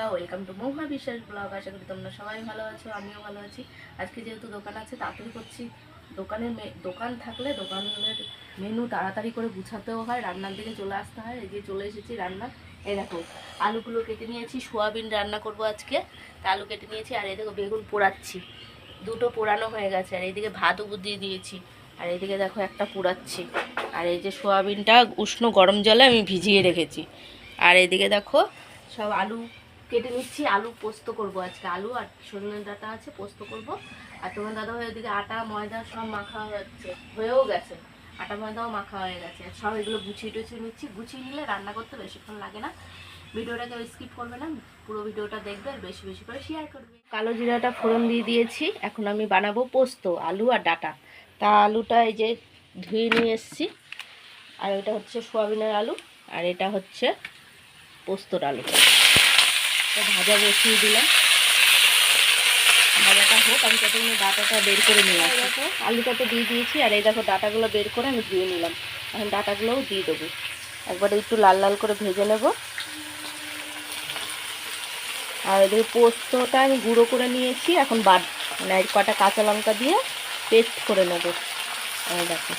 বন্ধুরা welcome to মহুয়া বিশ্বাস blog আশা করি তোমরা সবাই ভালো আছো, আমিও ভালো আছি। আজকে যেহেতু দোকান আছে তাড়াতাড়ি করছি। দোকানের দোকান থাকলে দোকানের মেনু তাড়াতাড়ি করে গুছাতেও হয়, রান্নার দিকে চলে আসতে হয়। এই যে চলে এসেছি রান্না। এই দেখো, আলুগুলো কেটে নিয়েছি, সোয়াবিন রান্না করব আজকে। তা আলু কেটে নিয়েছি, আর এই দেখো বেগুন পোড়াচ্ছি। দুটো পোড়ানো হয়ে গেছে, আর এইদিকে ভাতও দিয়ে দিয়েছি। আর এইদিকে দেখো একটা পোড়াচ্ছি। আর এই যে সোয়াবিনটা উষ্ণ গরম জলে আমি ভিজিয়ে রেখেছি। আর এইদিকে দেখো, সব আলু কেটে নিচ্ছি, আলু পোস্ত করব আজকে। আলু আর সজনে ডাটা আছে, পোস্ত করব। আর তোমার দাদা ভাই ওদিকে আটা, ময়দা সব মাখা হচ্ছে, হয়েও গেছে। আটা, ময়দাও মাখা হয়ে গেছে। সব এগুলো গুছিয়ে টুছিয়ে নিচ্ছি। গুছিয়ে নিলে রান্না করতে বেশিক্ষণ লাগে না। ভিডিওটা কেউ স্কিপ করবে না। পুরো ভিডিওটা দেখবে আর বেশি বেশি করে শেয়ার করবে। কালো জিরাটা ফোড়ন দিয়ে দিয়েছি। এখন আমি বানাবো পোস্ত, আলু আর ডাটা। তা আলুটা এই যে ধুয়ে নিয়ে এসেছি। আর এটা হচ্ছে সোয়াবিনের আলু। আর এটা হচ্ছে পোস্তর আলু। তো ভাজা বসিয়ে দিলাম। ভাজাটা হোক আমি ততক্ষণে ডাটাটা বের করে নিয়ে আসি। দেখো। আলুটা তো দিয়ে দিয়েছি আর এই দেখো ডাটাগুলো বের করে আমি ধুয়ে নিলাম। এখন ডাটাগুলোও দিয়ে দেবো। একবারে একটু লাল লাল করে ভেজে নেব। আর এদিকে পোস্তটা আমি গুঁড়ো করে নিয়েছি। এখন বাদ মানে এক কটা কাঁচা লঙ্কা দিয়ে পেস্ট করে নেব। দেখো।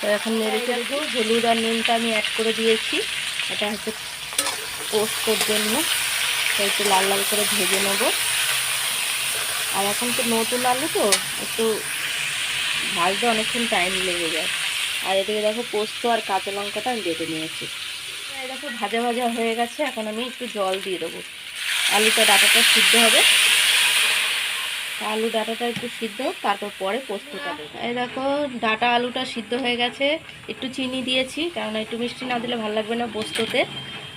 তো এখন নেড়ে চেড়ে হলুদ আর নুনটা আমি অ্যাড করে দিয়েছি। এটা হচ্ছে পোস্তর জন্য। তো একটু লাল লাল করে ভেজে নেব। আর এখন তো নতুন আলু তো, একটু ভাজতে অনেকক্ষণ টাইম লেগে যায়। আর এদিকে দেখো পোস্ত আর কাঁচা লঙ্কাটা আমি বেটে নিয়েছি। দেখো ভাজা ভাজা হয়ে গেছে, এখন আমি একটু জল দিয়ে দেবো। আলুটা ডাটাটা সিদ্ধ হবে। আলু ডাটাটা একটু সিদ্ধ তারপর পরে পোস্তটা এই দেখো ডাটা আলুটা সিদ্ধ হয়ে গেছে। একটু চিনি দিয়েছি কারণ একটু মিষ্টি না দিলে ভালো লাগবে না পোস্ততে।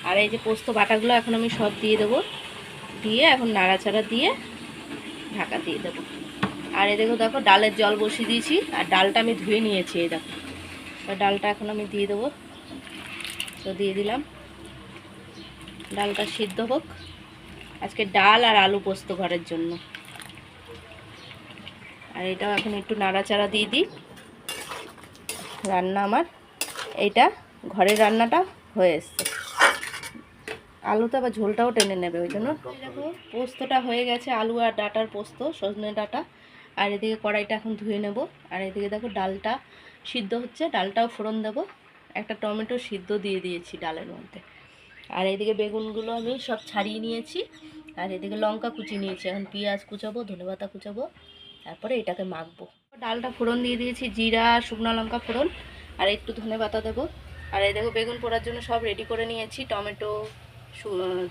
আর এই যে পোস্ত বাটাগুলো এখন আমি সব দিয়ে দেবো। দিয়ে এখন নাড়াচাড়া দিয়ে ঢাকা দিয়ে দেবো। আর এই দেখো দেখো, ডালের জল বসিয়ে দিয়েছি। আর ডালটা আমি ধুয়ে নিয়েছি, এই দেখো। ডালটা এখন আমি দিয়ে দেবো। তো দিয়ে দিলাম। ডালটা সিদ্ধ হোক। আজকে ডাল আর আলু পোস্ত ঘরের জন্য। আর এটাও এখন একটু নাড়াচাড়া দিয়ে দিই। রান্না আমার, এইটা ঘরের রান্নাটা হয়ে এসছে। আলুটা আবার ঝোলটাও টেনে নেবে, ওই জন্য। পোস্তটা হয়ে গেছে, আলু আর ডাটার পোস্ত, সজনে ডাটা। আর এদিকে কড়াইটা এখন ধুয়ে নেব। আর এদিকে দেখো ডালটা সিদ্ধ হচ্ছে, ডালটাও ফোড়ন দেবো। একটা টমেটো সিদ্ধ দিয়ে দিয়েছি ডালের মধ্যে। আর এদিকে বেগুনগুলো আমি সব ছাড়িয়ে নিয়েছি। আর এদিকে লঙ্কা কুচি নিয়েছি। এখন পেঁয়াজ কুচাবো, ধনেপাতা কুচাবো, তারপরে এটাকে মাখবো। ডালটা ফোড়ন দিয়ে দিয়েছি, জিরা, শুকনো লঙ্কা ফোড়ন, আর একটু ধনে পাতা দেবো। আর এই দেখো বেগুন পোড়ার জন্য সব রেডি করে নিয়েছি, টমেটো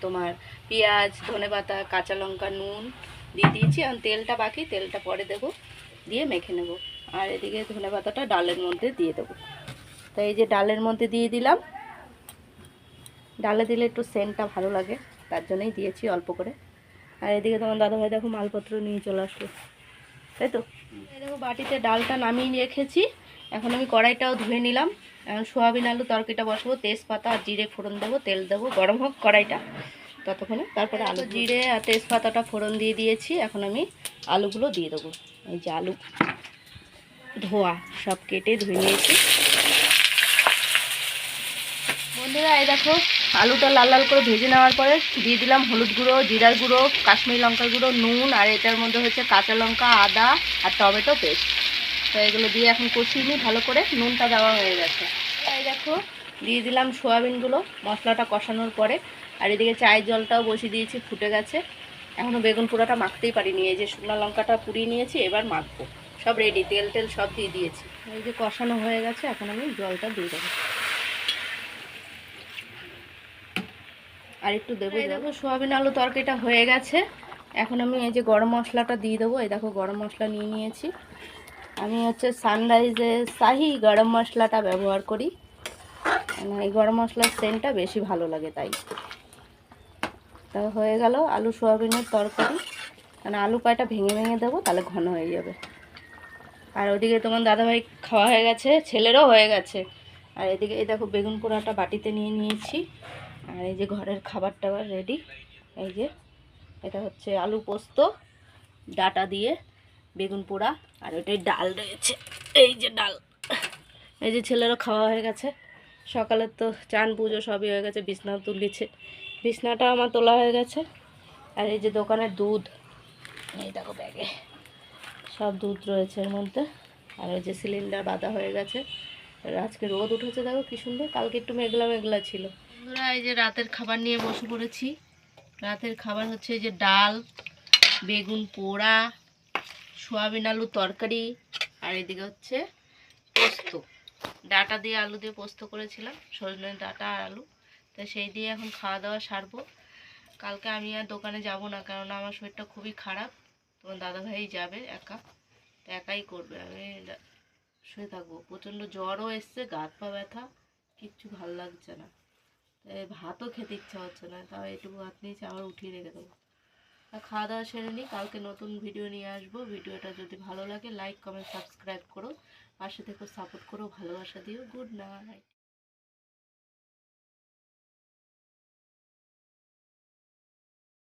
তোমার পেঁয়াজ, ধনে পাতা, কাঁচা লঙ্কা, নুন দিয়ে দিয়েছি। এখন তেলটা বাকি, তেলটা পরে দেবো, দিয়ে মেখে নেব। আর এদিকে ধনে পাতাটা ডালের মধ্যে দিয়ে দেবো। তো এই যে ডালের মধ্যে দিয়ে দিলাম, ডালে দিলে একটু সেন্টটা ভালো লাগে, তার জন্যই দিয়েছি অল্প করে। আর এদিকে তোমার দাদাভাই দেখো মালপত্র নিয়ে চলে আসলো। তাই তো? দেখো বাটিতে ডালটা নামিয়ে রেখেছি। এখন আমি কড়াইটাও ধুয়ে নিলাম। সোয়াবিন আলু তরকারিটা বসাবো, তেজপাতা আর জিরে ফোড়ন দেবো, তেল দেবো, গরম হোক কড়াইটা ততক্ষণে। তারপরে আলু জিরে আর তেজপাতাটা ফোড়ন দিয়ে দিয়েছি, এখন আমি আলুগুলো দিয়ে দেবো। এই যে আলু ধোয়া, সব কেটে ধুয়ে নিয়েছি। বন্ধুরা, এই দেখো, আলুটা লাল লাল করে ভেজে নেওয়ার পরে দিয়ে দিলাম হলুদ গুঁড়ো, জিরার গুঁড়ো, কাশ্মীরি লঙ্কার গুঁড়ো, নুন, আর এটার মধ্যে হচ্ছে কাঁচা লঙ্কা, আদা আর টমেটো পেস্ট। তো এগুলো দিয়ে এখন কষিয়ে নিই ভালো করে নুনটা দেওয়া হয়ে গেছে। এই দেখো দিয়ে দিলাম সোয়াবিনগুলো মশলাটা কষানোর পরে। আর এদিকে চায়ের জলটাও বসিয়ে দিয়েছি ফুটে গেছে। এখনও বেগুন পোড়াটা মাখতেই পারিনি এই যে শুকনো লঙ্কাটা পুড়িয়ে নিয়েছি এবার মাখবো। সব রেডি তেল টেল সব দিয়ে দিয়েছি। এই যে কষানো হয়ে গেছে এখন আমি জলটা দিয়ে দেবো। আর একটু দেবো দেখো সোয়াবিন আলু তরকারিটা হয়ে গেছে। এখন আমি এই যে গরম মশলাটা দিয়ে দেবো এই দেখো গরম মশলা নিয়ে নিয়েছি। আমি হচ্ছে সানরাইজের শাহি গরম মশলাটা ব্যবহার করি। মানে এই গরম মশলার সেন্টটা বেশি ভালো লাগে তাই। তা হয়ে গেল আলু সোয়াবিনের তরকারি। মানে আলু কয়টা ভেঙে ভেঙে দেবো, তাহলে ঘন হয়ে যাবে। আর ওদিকে তোমার দাদাভাই খাওয়া হয়ে গেছে, ছেলেরও হয়ে গেছে। আর এদিকে এই দেখো বেগুন পোড়াটা বাটিতে নিয়ে নিয়েছি। আর এই যে ঘরের খাবার টাবার রেডি এই যে, এটা হচ্ছে আলু পোস্ত, ডাটা দিয়ে বেগুন পোড়া, আর ওইটাই ডাল রয়েছে। এই যে ডাল। এই যে ছেলেরও খাওয়া হয়ে গেছে। সকালে তো চান পুজো সবই হয়ে গেছে বিছনাও তুলেছে। বিছনাটা আমার তোলা হয়ে গেছে। আর এই যে দোকানের দুধ। এই দেখো ব্যাগে। সব দুধ রয়েছে এর মধ্যে। আর ওই যে সিলিন্ডার বাঁধা হয়ে গেছে। আজকে রোদ উঠেছে, দেখো কি সুন্দর। কালকে একটু মেঘলা মেঘলা ছিল। বন্ধুরা, এই যে রাতের খাবার নিয়ে বসে পড়েছি। রাতের খাবার হচ্ছে এই যে ডাল, বেগুন পোড়া সোয়াবিন আলু তরকারি, আর এদিকে হচ্ছে পোস্ত। ডাটা দিয়ে আলু দিয়ে পোস্ত করেছিলাম, সজনে ডাটা আর আলু। তো সেই দিয়ে এখন খাওয়া দাওয়া সারবো। কালকে আমি আর দোকানে যাব না কারণ আমার শরীরটা খুবই খারাপ। তোমার দাদাভাই যাবে একা একাই করবে। আমি শুয়ে থাকব। প্রচণ্ড জ্বরও এসছে, গা হাত পা ব্যথা, কিচ্ছু ভালো লাগছে না। ভাতও খেতে ইচ্ছা হচ্ছে না, তাও এটুকু ভাত নিয়েছি আবার উঠিয়ে রেখে দেবো। খাওয়া দাওয়া সেরে নিই, কালকে নতুন ভিডিও নিয়ে আসব। ভিডিওটা যদি ভালো লাগে লাইক কমেন্ট সাবস্ক্রাইব করো। পাশে থেকে সাপোর্ট করো, ভালোবাসা দিও। Good night